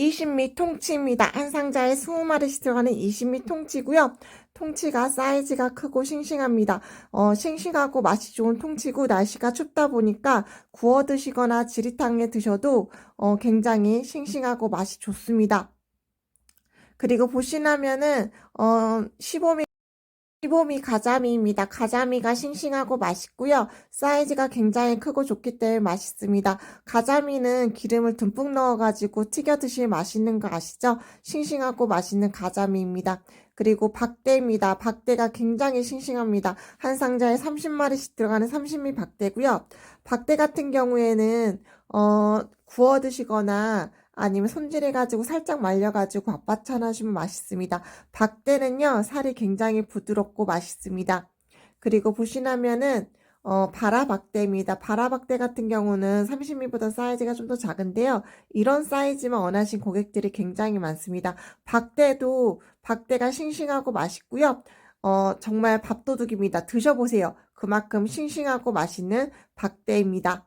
20미 통치입니다. 한 상자에 20마리씩 들어가는 20미 통치고요. 통치가 사이즈가 크고 싱싱합니다. 어, 싱싱하고 맛이 좋은 통치고 날씨가 춥다 보니까 구워 드시거나 지리탕에 드셔도 어, 굉장히 싱싱하고 맛이 좋습니다. 그리고 보시나면은 어, 15 미 15미 가자미입니다. 가자미가 싱싱하고 맛있고요. 사이즈가 굉장히 크고 좋기 때문에 맛있습니다. 가자미는 기름을 듬뿍 넣어가지고 튀겨 드시면 맛있는 거 아시죠? 싱싱하고 맛있는 가자미입니다. 그리고 박대입니다. 박대가 굉장히 싱싱합니다. 한 상자에 30마리씩 들어가는 30미 박대고요. 박대 같은 경우에는 어, 구워 드시거나 아니면 손질해가지고 살짝 말려가지고 밥반찬 하시면 맛있습니다. 박대는요, 살이 굉장히 부드럽고 맛있습니다. 그리고 보시나면은, 어, 바라박대입니다. 바라박대 같은 경우는 30미보다 사이즈가 좀 더 작은데요. 이런 사이즈만 원하신 고객들이 굉장히 많습니다. 박대도, 박대가 싱싱하고 맛있고요. 어, 정말 밥도둑입니다. 드셔보세요. 그만큼 싱싱하고 맛있는 박대입니다.